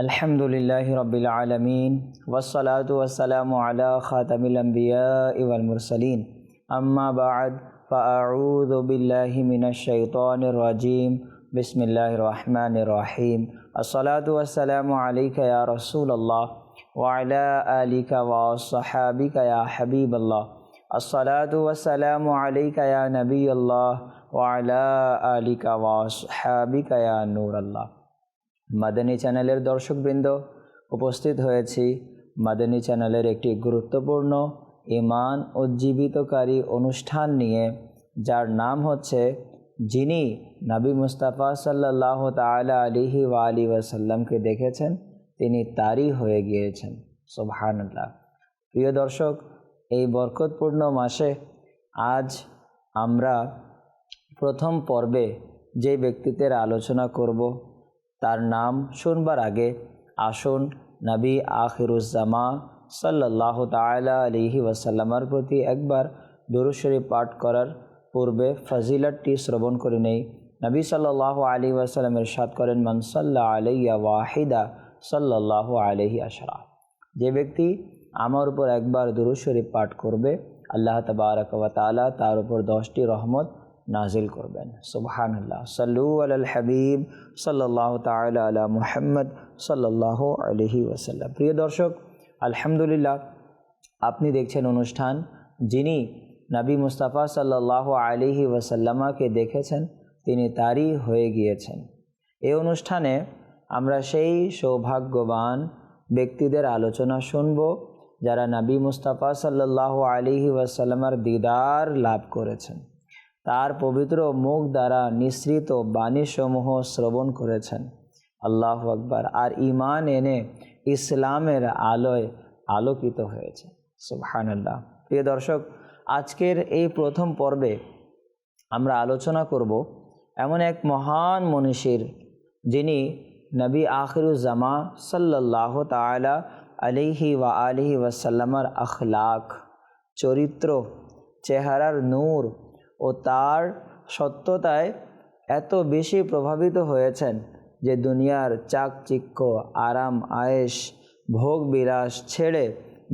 الحمد للہ رب العالمین وسلاۃ وسلم علی خاتم الانبیاء والمرسلین. اما بعد، فاعوذ باللہ من الشیطان الرجیم. بسم اللہ الرحمن الرحیم. الصلاۃ والسلام علیک یا رسول اللہ وعلی آلک صحابک یا حبیب اللہ. الصلاۃ والسلام علیک یا نبی اللہ وعلی آلک صحابک یا نور اللہ. মাদানী চ্যানেলের দর্শকবৃন্দ, উপস্থিত হয়েছি মাদানী চ্যানেলের একটি গুরুত্বপূর্ণ, ইমান উজ্জীবিতকারী অনুষ্ঠান নিয়ে, যার নাম হচ্ছে যিনি নবী মুস্তাফা সাল্লাহ তালা আলিহি ওয়া আলী ওয়াসাল্লামকে দেখেছেন, তিনি তারই হয়ে গিয়েছেন। সোবহানাল্লাহ। প্রিয় দর্শক, এই বরকতপূর্ণ মাসে আজ আমরা প্রথম পর্বে যে ব্যক্তিত্বের আলোচনা করব তার নাম শুনবার আগে আসুন নবী আখিরুজ্জামা সাল্লাহ তালা আলিহি ওয়াসাল্লামার প্রতি একবার দুরুশরী পাঠ করার পূর্বে ফজিলতটি শ্রবণ করে নেই। নবী সাল্লাহ আলী ওয়াসাল্লামের সাদ করেন মনসাল্লাহ আলাইয়া ওয়াহিদা সাল্লাহ আলহি আশরা। যে ব্যক্তি আমার উপর একবার দুরুশরী পাঠ করবে, আল্লাহ তবারক তালা তার উপর দশটি রহমত নাজিল করবেন। সুবহানাল্লাহ। সাল্লু আল হাবিব সাল্লাহ তালা আলা মুহাম্মদ সাল্লাহ আলহি ওয়াসাল্লাম। প্রিয় দর্শক, আলহামদুলিল্লাহ, আপনি দেখছেন অনুষ্ঠান যিনি নবী মুস্তাফা সাল্লাহ আলিহি ওয়াসাল্লামাকে দেখেছেন, তিনি তারই হয়ে গিয়েছেন। এই অনুষ্ঠানে আমরা সেই সৌভাগ্যবান ব্যক্তিদের আলোচনা শুনব, যারা নবী মুস্তাফা সাল্লাহ আলিহি ওয়াসাল্লামার দিদার লাভ করেছেন। তার পবিত্র মুখ দ্বারা নিঃসৃত বাণীসমূহ শ্রবণ করেছেন। আল্লাহ আকবার। আর ইমান এনে ইসলামের আলোয় আলোকিত হয়েছে। সুবহানাল্লাহ। প্রিয় দর্শক, আজকের এই প্রথম পর্বে আমরা আলোচনা করব এমন এক মহান মনীষীর, যিনি নবী আখিরুজ্জামা সাল্লাহ তালা আলিহি ওয়া আলিহি ওয়াসাল্লামার আখলাক চরিত্র, চেহারার নূর ও তার সত্যতায় এত বেশি প্রভাবিত হয়েছেন যে দুনিয়ার চাকচিক্য, আরাম আয়েস ভোগ বিলাস ছেড়ে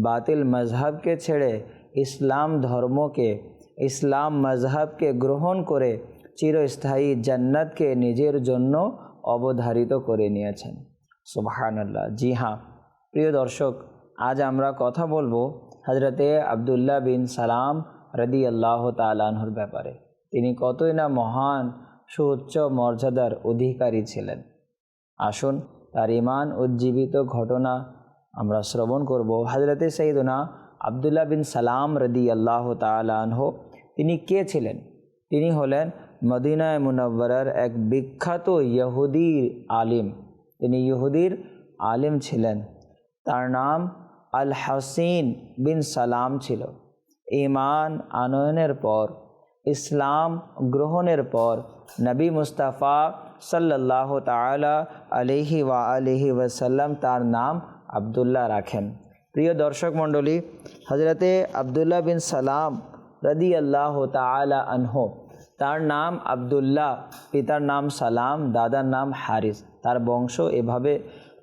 বাতিল মজহবকে ছেড়ে ইসলাম ধর্মকে, ইসলাম মজহবকে গ্রহণ করে চিরস্থায়ী জান্নাতকে নিজের জন্য অবধারিত করে নিয়েছেন। সুবাহান্লাহ জি হ্যাঁ প্রিয় দর্শক, আজ আমরা কথা বলব হজরতে আবদুল্লাহ বিন সালাম রদি আল্লাহ তালানহর ব্যাপারে। তিনি কতই না মহান, সুউচ্চ মর্যাদার অধিকারী ছিলেন। আসুন, তার ইমান উজ্জীবিত ঘটনা আমরা শ্রবণ করব। হজরতে সঈদনা আবদুল্লাহ বিন সালাম রদি আল্লাহ তালানহ তিনি কে ছিলেন? তিনি হলেন মদিনায় মুনব্বরার এক বিখ্যাত ইহুদির আলিম। তিনি ইহুদির আলিম ছিলেন। তার নাম আল হাসিন বিন সালাম ছিল। ইমান আনয়নের পর, ইসলাম গ্রহণের পর নবী মুস্তাফা সাল্লাহ তালা আলিহি ওয়া আলিহি ওয়াসাল্লাম তার নাম আবদুল্লাহ রাখেন। প্রিয় দর্শক মণ্ডলী হজরতে আবদুল্লাহ বিন সালাম রদি আল্লাহ তালা আনহ, তার নাম আবদুল্লাহ, পিতার নাম সালাম, দাদার নাম হারিস। তার বংশ এভাবে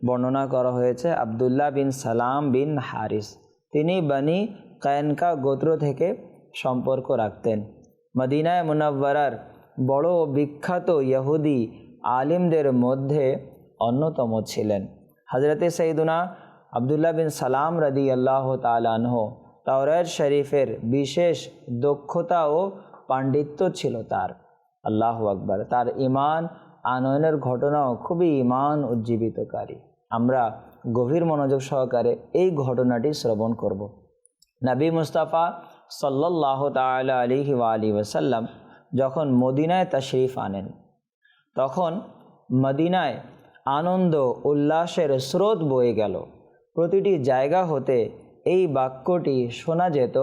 বর্ণনা করা হয়েছে, আবদুল্লাহ বিন সালাম বিন হারিস। তিনি বানি কায়নকা গোত্র থেকে সম্পর্ক রাখতেন। মদিনায় মুনাব্বরার বড় বিখ্যাত ইহুদি আলিমদের মধ্যে অন্যতম ছিলেন। হজরতে সঈদুনা আবদুল্লাহ বিন সালাম রদি আল্লাহ তালানহ তাওরাত শরীফের বিশেষ দক্ষতা ও পাণ্ডিত্য ছিল তার। আল্লাহ আকবর। তার ইমান আনয়নের ঘটনাও খুবই ইমান উজ্জীবিতকারী। আমরা গভীর মনোযোগ সহকারে এই ঘটনাটি শ্রবণ করব। নবী মুস্তাফা সাল্লাহ তালা আলিহি আলী ওসাল্লাম যখন মদিনায় তশরিফ আনেন, তখন মদিনায় আনন্দ উল্লাসের স্রোত বয়ে গেল। প্রতিটি জায়গা হতে এই বাক্যটি শোনা যেত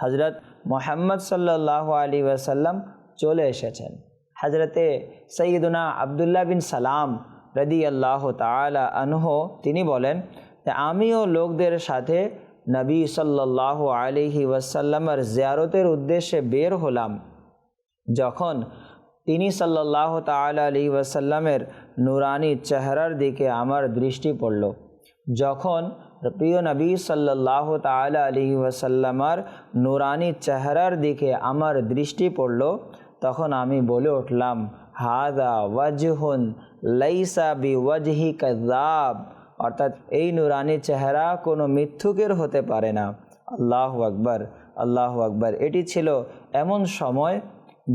হজরত মোহাম্মদ সাল্লাহ আলী ওয়াসাল্লাম চলে এসেছেন। হজরতে সঈদুনা আবদুল্লাহ বিন সালাম রদি আল্লাহ তালা আনহ, তিনি বলেন আমিও লোকদের সাথে নবী সাল্লাহ আলিহি ওয়াসাল্লামের জিয়ারতের উদ্দেশ্যে বের হলাম। যখন তিনি সাল্লাহ তাল আলী ওয়াসাল্লামের নুরানি চেহারার দিকে আমার দৃষ্টি পড়ল। যখন প্রিয় নবী সাল্লাহ তাল আলী ওয়াসাল্লামার নুরানি চেহারার দিকে আমার দৃষ্টি পড়ল, তখন আমি বলে উঠলাম, হাদা ওয়াজহুন লাইসা বি ওয়াজহি কাজাব অর্থাৎ এই নুরানি চেহারা কোনো মিথ্যুকের হতে পারে না। আল্লাহ আকবর আল্লাহ আকবর। এটি ছিল এমন সময়,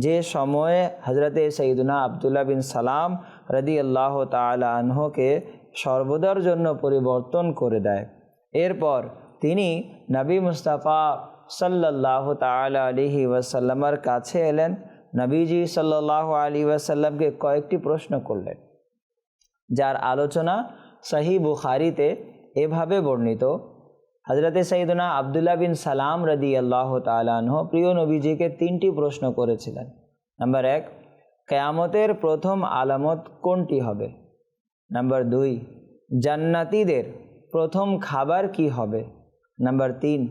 যে সময়ে হজরতে সঈদুনা আবদুল্লাহ বিন সালাম রদি আল্লাহ তালা আনহকে সর্বদার জন্য পরিবর্তন করে দেয়। এরপর তিনি নবী মুস্তাফা সাল্লাহ তালা আলিহি ওয়াসাল্লামার কাছে এলেন। নবীজি সাল্লাহ আলী ওয়াসাল্লামকে কয়েকটি প্রশ্ন করলেন, যার আলোচনা সহি বুখারিতে এভাবে বর্ণিত হজরতে সঈদুনা আবদুল্লাহ বিন সালাম রদি আল্লাহ তালাহ প্রিয় নবীজিকে তিনটি প্রশ্ন করেছিলেন। নাম্বার এক, কেয়ামতের প্রথম আলামত কোনটি হবে? নাম্বার দুই, জান্নাতিদের প্রথম খাবার কি হবে? নাম্বার তিন,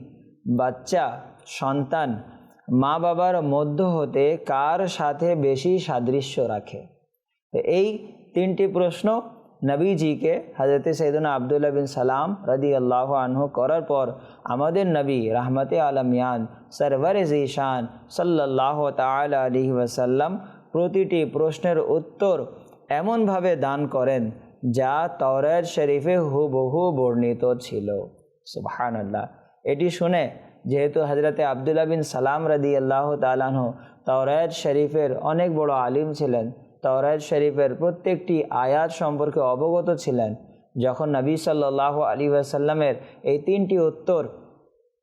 বাচ্চা, সন্তান মা বাবার মধ্য হতে কার সাথে বেশি সাদৃশ্য রাখে? এই তিনটি প্রশ্ন নবীজিকে হজরত সৈদুনা আবদুল্লাহ বিন সালাম রদি আল্লাহ আনহু করার পর আমাদের নবী রাহমতে আলমিয়ান সরবর জিশান সাল্লাহ তাল আলী ওয়াসাল্লাম প্রতিটি প্রশ্নের উত্তর এমনভাবে দান করেন যা তওরাত শরীফে হুবহু বর্ণিত ছিল। সুবহান এটি শুনে যেহেতু হজরতে আবদুল্লাহ বিন সালাম রদি আল্লাহ তালাহ তওরাত শরীফের অনেক বড় আলিম ছিলেন তওরাত শরীফের প্রত্যেকটি আয়াত সম্পর্কে অবগত ছিলেন। যখন নবী সাল্লাহ আলী ওয়াসাল্লামের এই তিনটি উত্তর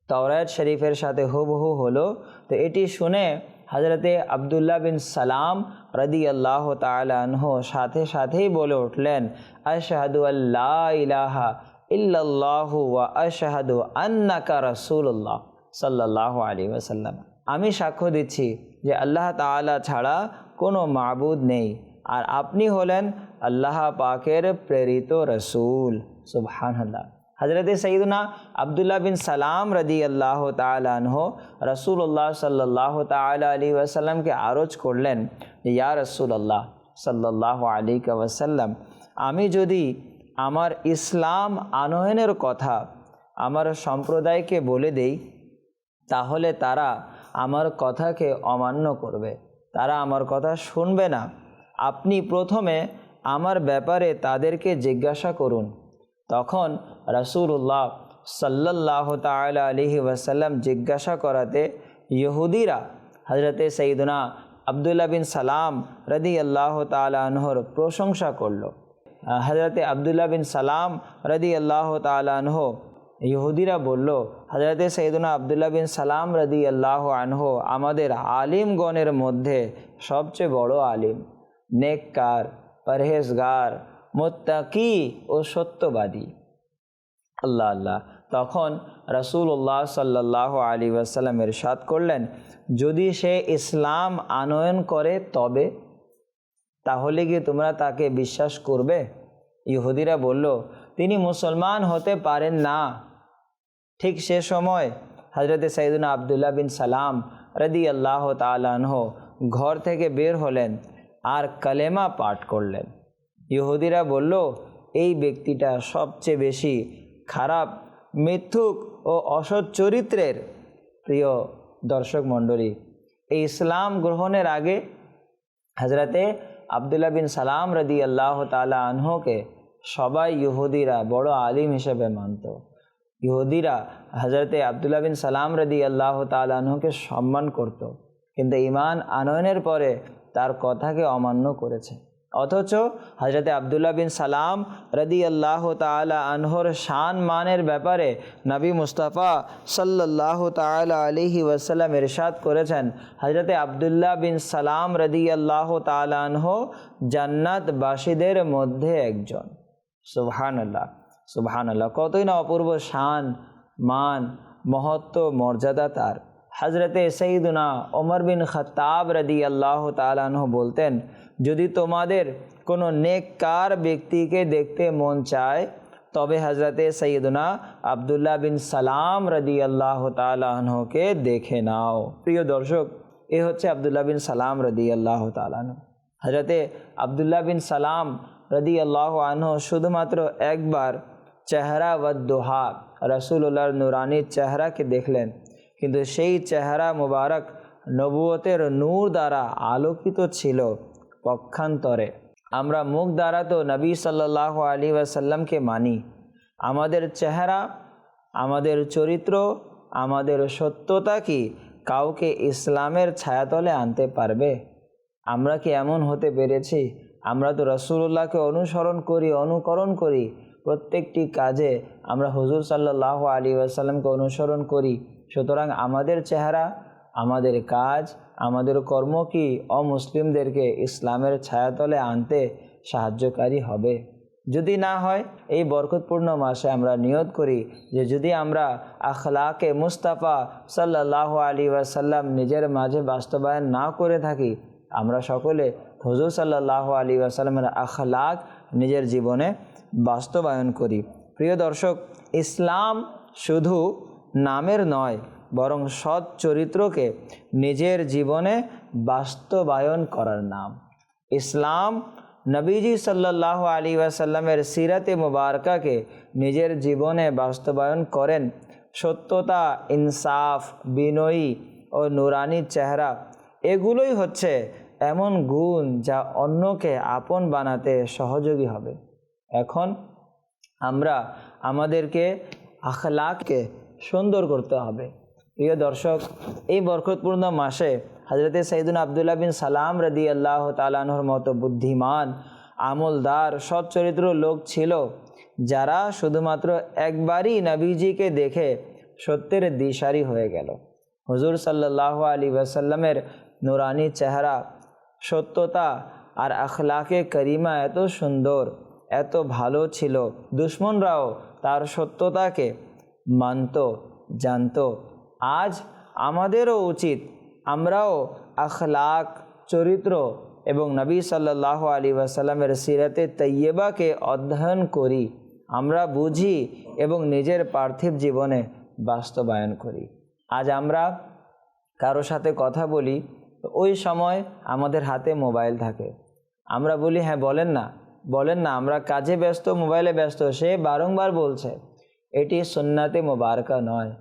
তওরাত শরীফের সাথে হুবহু হলো, তো এটি শুনে হজরতে আবদুল্লাহ বিন সালাম রদি আল্লাহ তালহ সাথে সাথেই বলে উঠলেন, আশাহাদু আল্লাহ ইলাহা ইল্লাল্লাহু ওয়া আশাহাদু আন্নাকা রসুল্লাহ সাল্লাহ আলী ওয়াসাল্লাম। আমি সাক্ষ্য দিচ্ছি যে আল্লাহ তালা ছাড়া কোনো মাবুদ নেই। আর আপনি হলেন আল্লাহ পাকের প্রেরিত রসুল। সুবহানাল্লাহ। হজরত সঈদনা আবদুল্লাহ বিন সালাম রদি আল্লাহ তালহ রসুল্লাহ সাল্লাহ তাল আলী ওয়াসাল্লামকে আরজ করলেন ইয়া রসুল আল্লাহ সাল্লাহ আলী ওয়াসাল্লাম, আমি যদি আমার ইসলাম আনয়নের কথা আমার সম্প্রদায়কে বলে দেই, তাহলে তারা আমার কথাকে অমান্য করবে। তারা আমার কথা শুনবে না। আপনি প্রথমে আমার ব্যাপারে তাদেরকে জিজ্ঞাসা করুন। তখন রসুল্লাহ সাল্লাহ তাল আলহি ওয়াসাল্লাম জিজ্ঞাসা করাতে ইহুদিরা হজরতে সঈদুনা আবদুল্লাহ বিন সালাম রদি আল্লাহ তালহর প্রশংসা করল। হজরতে আবদুল্লাহ বিন সালাম রদি আল্লাহ তালহ ইহুদিরা বলল হজরতে সৈদুনা আবদুল্লাহ বিন সালাম রদি আল্লাহ আনহ আমাদের আলিমগণের মধ্যে সবচেয়ে বড় আলিম, নেককার, পরহেজগার, মোত্তাকি ও সত্যবাদী। আল্লাহ আল্লাহ। তখন রসুল্লাহ সাল্লাহ আলী ওয়াসাল্লাম এরশাদ করলেন, যদি সে ইসলাম আনয়ন করে তবে, তাহলে কি তোমরা তাকে বিশ্বাস করবে? ইহুদিরা বলল, তিনি মুসলমান হতে পারেন না। ঠিক সে সময় হজরত সৈদুনা আবদুল্লাহ বিন সালাম রদি আল্লাহ তালাহ ঘর থেকে বের হলেন আর কালেমা পাঠ করলেন। ইহুদিরা বলল, এই ব্যক্তিটা সবচেয়ে বেশি খারাপ, মিথ্যুক ও অসৎ চরিত্রের। প্রিয় দর্শক মণ্ডলী, এই ইসলাম গ্রহণের আগে হজরতে আবদুল্লাহ বিন সালাম রদি আল্লাহ তালা আনহকে সবাই ইহুদিরা বড় আলিম হিসেবে মানত। ইহুদিরা হজরতে আবদুল্লাহ বিন সালাম রদি আল্লাহ তালাহকে সম্মান করত। কিন্তু ইমান আনয়নের পরে তার কথাকে অমান্য করেছে। অথচ হজরতে আবদুল্লাহ বিন সালাম রদি আল্লাহ তালা আনহর শান মানের ব্যাপারে নবী মুস্তাফা সাল্লাহ তালা আলিহি ওয়াসাল্লাম ইরশাদ করেছেন হজরতে আবদুল্লাহ বিন সালাম রদি আল্লাহ তালাহ জান্নাতবাসীদের মধ্যে একজন। সুবহান আল্লাহ সুবহান আল্লাহ কতই না অপূর্ব শান, মান, মহত্ব, মর্যাদা তার। হজরতে সঈদুনা ওমর বিন খতাব রদি আল্লাহ তালাহ বলতেন, যদি তোমাদের কোনো নেককার ব্যক্তিকে দেখতে মন চায়, তবে হজরতে সঈদুনা আবদুল্লাহ বিন সালাম রদি আল্লাহ তালাহকে দেখে নাও। প্রিয় দর্শক, এ হচ্ছে আবদুল্লাহ বিন সালাম রদি আল্লাহ তালাহ হজরতে আবদুল্লাহ বিন সালাম রদি আল্লাহ আনহ শুধুমাত্র একবার চেহারা ওয়াদ্দোহা রসুল্লাহর নুরানির চেহারাকে দেখলেন। কিন্তু সেই চেহারা মুবারক নবুয়তের নূর দ্বারা আলোকিত ছিল পক্ষান্তরে। আমরা মুখ দ্বারা তো নবী সাল্লাহ আলী ওয়াসাল্লামকে মানি। আমাদের চেহারা, আমাদের চরিত্র, আমাদের সত্যতা কি কাউকে ইসলামের ছায়াতলে আনতে পারবে? আমরা কি এমন হতে পেরেছি? আমরা তো রসুল্লাহকে অনুসরণ করি, অনুকরণ করি প্রত্যেকটি কাজে আমরা হুজুর সাল্লাহ আলী আসাল্লামকে অনুসরণ করি। সুতরাং আমাদের চেহারা, আমাদের কাজ, আমাদের কর্ম কি অমুসলিমদেরকে ইসলামের ছায়াতলে আনতে সাহায্যকারী হবে? যদি না হয়, এই বরকতপূর্ণ মাসে আমরা নিয়ত করি যে যদি আমরা আখলাকে মুস্তাফা সাল্লাহ আলী ওয়াসাল্লাম নিজের মাঝে বাস্তবায়ন না করে থাকি, আমরা সকলে হুজুর সাল্লাহ আলী ওয়াসাল্লামের আখলাক নিজের জীবনে বাস্তবায়ন করি। প্রিয় দর্শক, ইসলাম শুধু নামের নয়, বরং সৎ চরিত্রকে নিজের জীবনে বাস্তবায়ন করার নাম। ইসলাম নবীজি সাল্লাহ আলী ওয়াসাল্লামের সিরাতে মুবারকাকে নিজের জীবনে বাস্তবায়ন করেন। সত্যতা, ইনসাফ, বিনয়ী ও নুরানি চেহারা, এগুলোই হচ্ছে এমন গুণ যা অন্যকে আপন বানাতে সহযোগী হবে। এখন আমরা আমাদেরকে আখলাককে সুন্দর করতে হবে। প্রিয় দর্শক, এই বরকতপূর্ণ মাসে হজরতে সঈদুল আবদুল্লাহ বিন সালাম রদি আল্লাহ তালানোর মতো বুদ্ধিমান, আমলদার সৎ চরিত্র লোক ছিল, যারা শুধুমাত্র একবারই নবীজিকে দেখে সত্যের দিশারি হয়ে গেল। হুজুর সাল্লাহ আলী ওয়াসাল্লামের নুরানি চেহারা সত্যতা আর আখলাকে করিমা এত সুন্দর, এত ভালো ছিল। দুশ্মনরাও তার সত্যতাকে মানত, জানত। আজ আমাদেরও উচিত, আমরাও আখলাক, চরিত্র এবং নবী সাল্লাহ আলী ওয়াসাল্লামের সিরাতে তৈয়বাকে অধ্যয়ন করি। আমরা বুঝি এবং নিজের পার্থিব জীবনে বাস্তবায়ন করি। আজ আমরা কারও সাথে কথা বলি তো ওই সময় আমাদের হাতে মোবাইল থাকে। আমরা বলি হ্যাঁ বলেন না। বলেন না, আমরা কাজে ব্যস্ত, মোবাইলে ব্যস্ত। সে বারংবার বলছে, এটি সুন্নাতে মোবারকা নয়।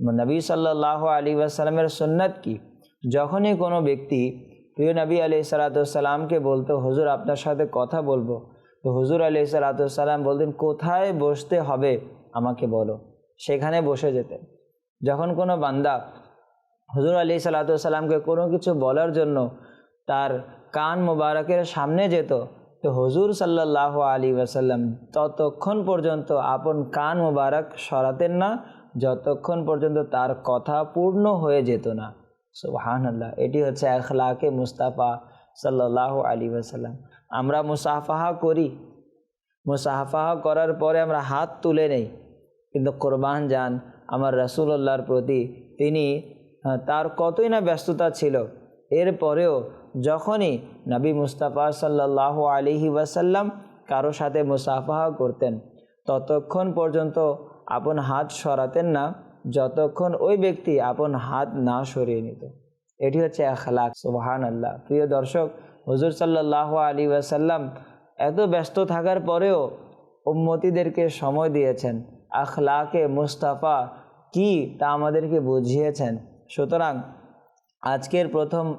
নবী সাল্লাহ আলী আসালামের সুন্নাত কি? যখনই কোনো ব্যক্তি প্রিয় নবী আলি সালাতামকে বলতো, হুজুর, আপনার সাথে কথা বলব। তো হুজুর আলি সালাতাম বলতেন, কোথায় বসতে হবে আমাকে বলো। সেখানে বসে যেতেন। যখন কোনো বান্দা হুজুর আলি সাল্লাতামকে কোনো কিছু বলার জন্য তার কান মোবারকের সামনে যেত, তো হজুর সাল্লাহ আলী ওয়াসাল্লাম ততক্ষণ পর্যন্ত আপন কান মোবারক সরাতেন না, যতক্ষণ পর্যন্ত তার কথা পূর্ণ হয়ে যেত না। সুবাহান আল্লাহ এটি হচ্ছে আখলাকে মুস্তাফা সাল্লাহ আলী ওয়াসাল্লাম। আমরা মুসাফাহা করি। মুসাফাহা করার পরে আমরা হাত তুলে নেই। কিন্তু কোরবান যান, আমার রসুল্লাহর প্রতি তিনি তার কতই না ব্যস্ততা ছিল। এরপরেও যখনই নবী মুস্তাফা সাল্লাহ আলিহি ওয়াসাল্লাম কারও সাথে মুসাফাহা করতেন, ততক্ষণ পর্যন্ত আপন হাত সরাতেন না, যতক্ষণ ওই ব্যক্তি আপন হাত না সরিয়ে নিত। এটি হচ্ছে আখলাক সুবাহান আল্লাহ প্রিয় দর্শক, হুজুর সাল্লাহ আলী ওয়াসাল্লাম এত ব্যস্ত থাকার পরেও উম্মতিদেরকে সময় দিয়েছেন। আখলাকে মুস্তাফা কি তা আমাদেরকে বুঝিয়েছেন। সুতরাং আজকের প্রথম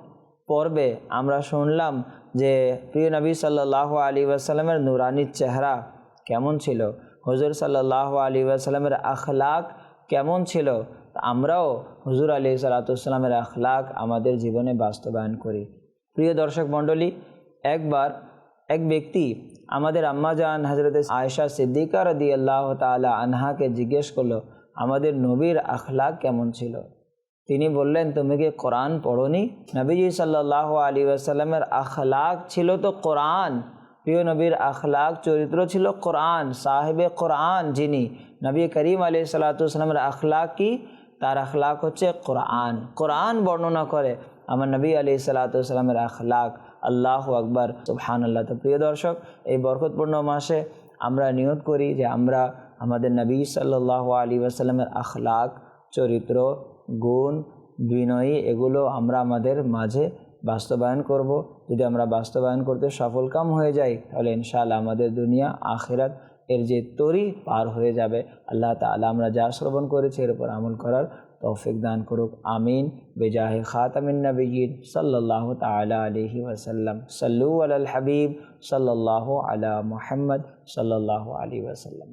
পর্বে আমরা শুনলাম যে প্রিয় নবী সাল্লাহ আলী ওয়াসাল্লামের নুরানির চেহারা কেমন ছিল? হুজুর সাল্লাহ আলী ওয়াসাল্লামের আখলাক কেমন ছিল? আমরাও হুজুর আলী সালাতামের আখলাক আমাদের জীবনে বাস্তবায়ন করি। প্রিয় দর্শক মণ্ডলী, একবার এক ব্যক্তি আমাদের আম্মাজান হজরত আয়েশা সিদ্দিকা রদি আল্লাহ তালা আনহাকে জিজ্ঞেস করল, আমাদের নবীর আখলাক কেমন ছিল? তিনি বললেন, তুমি কি কোরআন পড়নি? নবীজি সাল্লাহ আলী আসাল্লামের আখলাক ছিল তো কোরআন। প্রিয় নবীর আখলাক চরিত্র ছিল কোরআন, সাহেবে কোরআন যিনি। নবী করিম আলী সাল্লাতামের আখলাক কি? তার আখলাক হচ্ছে কোরআন। কোরআন বর্ণনা করে আমার নবী আলী সাল্লাতামের আখলাক। আল্লাহ আকবর সুবহান আল্লাহ তো প্রিয় দর্শক, এই বরকতপূর্ণ মাসে আমরা নিয়ত করি যে আমরা আমাদের নবী সাল্লাহ আলী আসাল্লামের আখলাক, চরিত্র গুণ, বিনয়ী, এগুলো আমরা আমাদের মাঝে বাস্তবায়ন করব। যদি আমরা বাস্তবায়ন করতে সফল কাম হয়ে যাই, তাহলে ইনশাআল্লাহ আমাদের দুনিয়া, আখেরাত এর যে তরি পার হয়ে যাবে। আল্লাহ তাআলা আমরা যা শ্রবণ করেছি এর উপর আমল করার তৌফিক দান করুক। আমিন। বেজাহে খাতামিন নবীন সাল্লাহ তালা আলহি ওসাল্লাম সাল্লু আল হাবিব সাল্লাহ আলা মোহাম্মদ সাল্লাহ আলী ওসাল্লাম